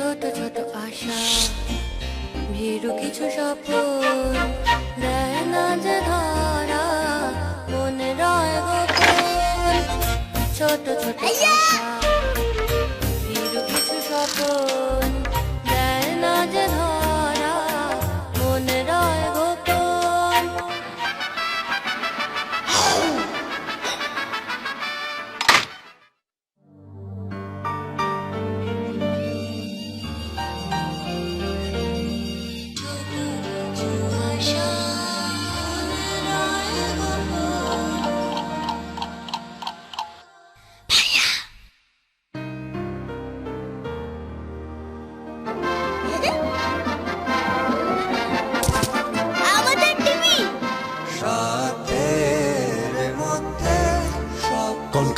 ছোট ছোট আশা। ভীরু কিছু সফল দেয় না যে ধরা মনে রয় গোপন। ছোট ছোট আশা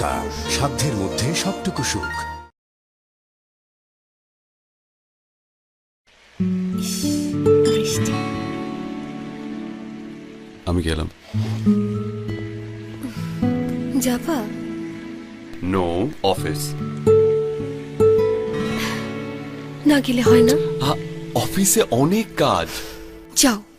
কনকা সাধ্যের মধ্যে সবটুকু সুখ। আমি গেলাম। যাবা নো অফিস না গেলে হয় না। অফিসে অনেক কাজ। যাও।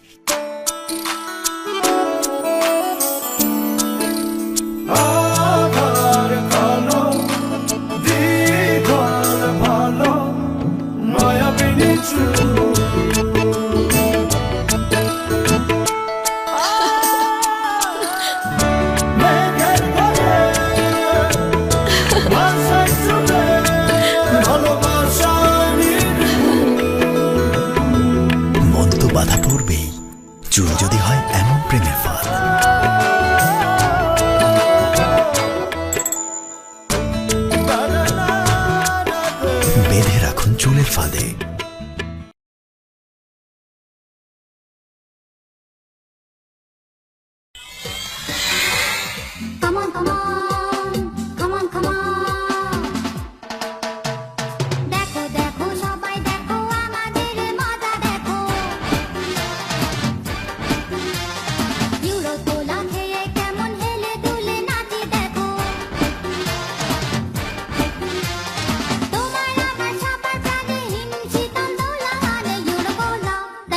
চুল যদি হয় এমন প্রেমের ফাঁদ বেঁধে রাখুন চুলের ফাঁদে।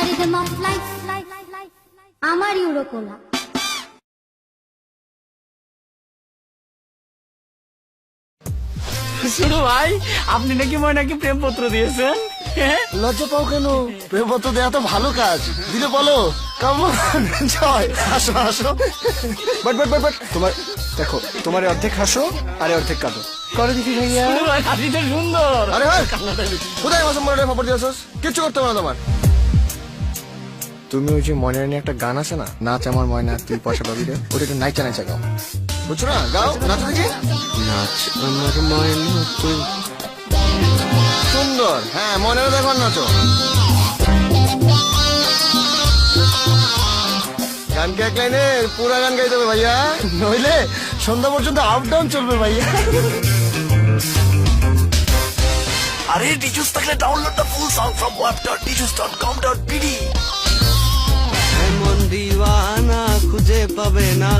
অফ লাইফ আমার কোলা শুরু ভাই আপনি নাকি ময়নাকে প্রেমপত্র দিয়েছেন? হ্যাঁ? লজ্জা পাও কেন? প্রেমপত্র তো ভালো কাজ। দিলে বলো কেমন জয়। হাসো হাসো বাট বাট বাট বাট তোমার দেখো তোমার অর্ধেক হাসো আর অর্ধেক কাঁদো। করে দেখি ভাইয়া। হাসিটা সুন্দর। আরে ভাই কোথায় আমার মনে খবর কিচ্ছু করতে পারো তোমার। তুমি ওই যে ময়না নিয়ে একটা গান আছে না? নাচ আমার ময়না, তুই পয়সা পাবি রে। ওটা একটু নাইচা নাইচা গাও। বুঝছ না? গাও, নাচো দেখি। নাচ আমার ময়না, তুই। সুন্দর। হ্যাঁ মনে দেখো নাচো। গান কে এক লাইনে? পুরা গান গাইতে হবে ভাইয়া। নইলে সন্ধ্যা পর্যন্ত আপ ডাউন চলবে ভাইয়া। আরে ডিজুস থাকলে download the full song from web dot Djuice dot com dot BD দিওয়ানা খুঁজে পাবে না।